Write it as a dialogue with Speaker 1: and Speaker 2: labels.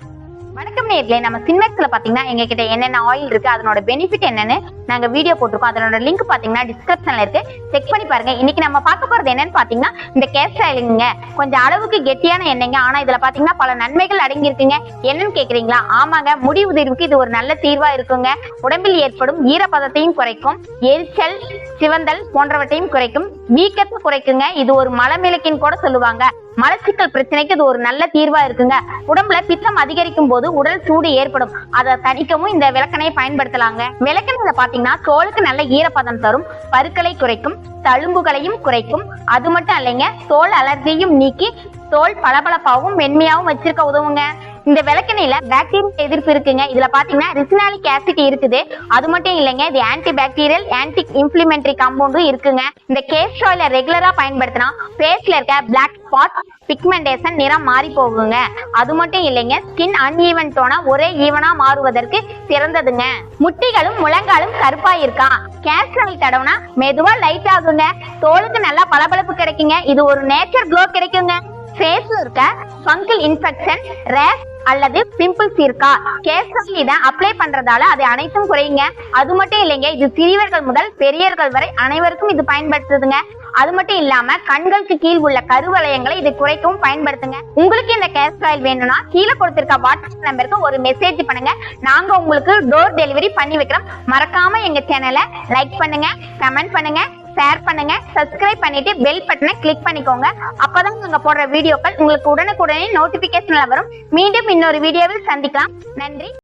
Speaker 1: வணக்கம் நேர்களை. நம்ம சின்மேக்ஸ்ல பாத்தீங்கன்னா எங்க கிட்ட என்னென்ன ஆயில் இருக்கு அதனோட பெனிஃபிட் என்னன்னு நாங்க வீடியோ போட்டிருக்கோம். அதனோட லிங்க் பாத்தீங்கன்னா டிஸ்கிரிப்ஷன்ல இருக்கு. செக் பண்ணி பாருங்க. இன்னைக்கு நம்ம பார்க்க போறது என்னன்னு பாத்தீங்கன்னா இந்த கேஸ்ட் ஆயிலுங்க கொஞ்சம் அளவுக்கு கெட்டியான எண்ணெய்ங்க. ஆனா இதுல பாத்தீங்கன்னா பல நன்மைகள் அடங்கி இருக்குங்க என்னன்னு கேக்குறீங்களா? ஆமாங்க. முடி உதிர்வுக்கு இது ஒரு நல்ல தீர்வா இருக்குங்க. உடம்பில் ஏற்படும் ஈரப்பதத்தையும் குறைக்கும். எரிச்சல் சிவந்தல் போன்றவற்றையும் குறைக்கும். வீக்கத்தை குறைக்குங்க. இது ஒரு மலமிளக்கின்னு கூட சொல்லுவாங்க. மலச்சிக்கல் பிரச்சனைக்கு இது ஒரு நல்ல தீர்வா இருக்குங்க. உடம்புல பித்தம் அதிகரிக்கும் போது உடல் சூடு ஏற்படும். அதை தணிக்கவும் இந்த விளக்கணையை பயன்படுத்தலாங்க. விளக்கணையில பாத்தீங்கன்னா தோலுக்கு நல்ல ஈரப்பதம் தரும். பருக்களை குறைக்கும். தழும்புகளையும் குறைக்கும். அது மட்டும் இல்லைங்க தோல் அலர்ஜியும் நீக்கி தோல் பளபளப்பாகவும் மென்மையாகவும் வச்சிருக்க உதவுங்க. இந்த விளக்கெண்ணெயில பாக்டீரியா எதிர்ப்பு இருக்குங்க. இதுல பாத்தீங்கன்னா ரிசினாலிக் ஆசிட் இருக்குது. அது மட்டும் இல்லைங்க இது ஆன்டி பாக்டீரியல் ஆன்டி இன்ஃபிளிமெண்டரி காம்பவுண்டும் இருக்குங்க இந்த கேஸ்ட் ஆயில ரெகுலரா பயன்படுத்தினா ஃபேஸ்ல இருக்க பிளாக் ஸ்பாட் பிக்மெண்டேஷன் நிறம் மாறி போகுங்க. அது மட்டும் இல்லைங்க ஸ்கின் அன்ஈவன் டோனா ஒரே ஈவனா மாறுவதற்கு சிறந்ததுங்க. முட்டிகளும் முழங்காலும் கருப்பா இருக்கா? கேஸ்ட் ஆயில் தடவுனா மெதுவா லைட் ஆகுங்க. தோலுக்கு நல்லா பளபளப்பு கிடைக்குங்க. இது ஒரு நேச்சர் க்ளோ கிடைக்குங்க. ஃபேஸ்ல இருக்க ஃபங்கல் இன்ஃபெக்ஷன் ரேஷ் அல்லது பிம்பிள்ஸ் இருக்கா? கேசல் இதை அப்ளை பண்றதால அது அனைத்தும் குறையுங்க. அது மட்டும் இல்லைங்க இது சிறியவர்கள் முதல் பெரியவர்கள் வரை அனைவருக்கும் இது பயன்படுத்துதுங்க. அது மட்டும் இல்லாம கண்களுக்கு கீழ் உள்ள கருவளையங்களை இது குறைக்கவும் பயன்படுத்துங்க. உங்களுக்கு இந்த கேஸ்ட் ஆயில் வேணும்னா கீழே கொடுத்திருக்க வாட்ஸ்அப் நம்பருக்கு ஒரு மெசேஜ் பண்ணுங்க. நாங்க உங்களுக்கு டோர் டெலிவரி பண்ணி வைக்கிறோம். மறக்காம எங்க சேனலை லைக் பண்ணுங்க கமெண்ட் பண்ணுங்க. ஷேர் பண்ணுங்க சப்ஸ்கிரைப் பண்ணிட்டு பெல் பட்டனை கிளிக் பண்ணிக்கோங்க. அப்பதான் நாங்க போடுற வீடியோக்கள் உங்களுக்கு உடனுக்குடனே நோட்டிபிகேஷன்ல வரும். மீண்டும் இன்னொரு வீடியோவில் சந்திக்கலாம். நன்றி.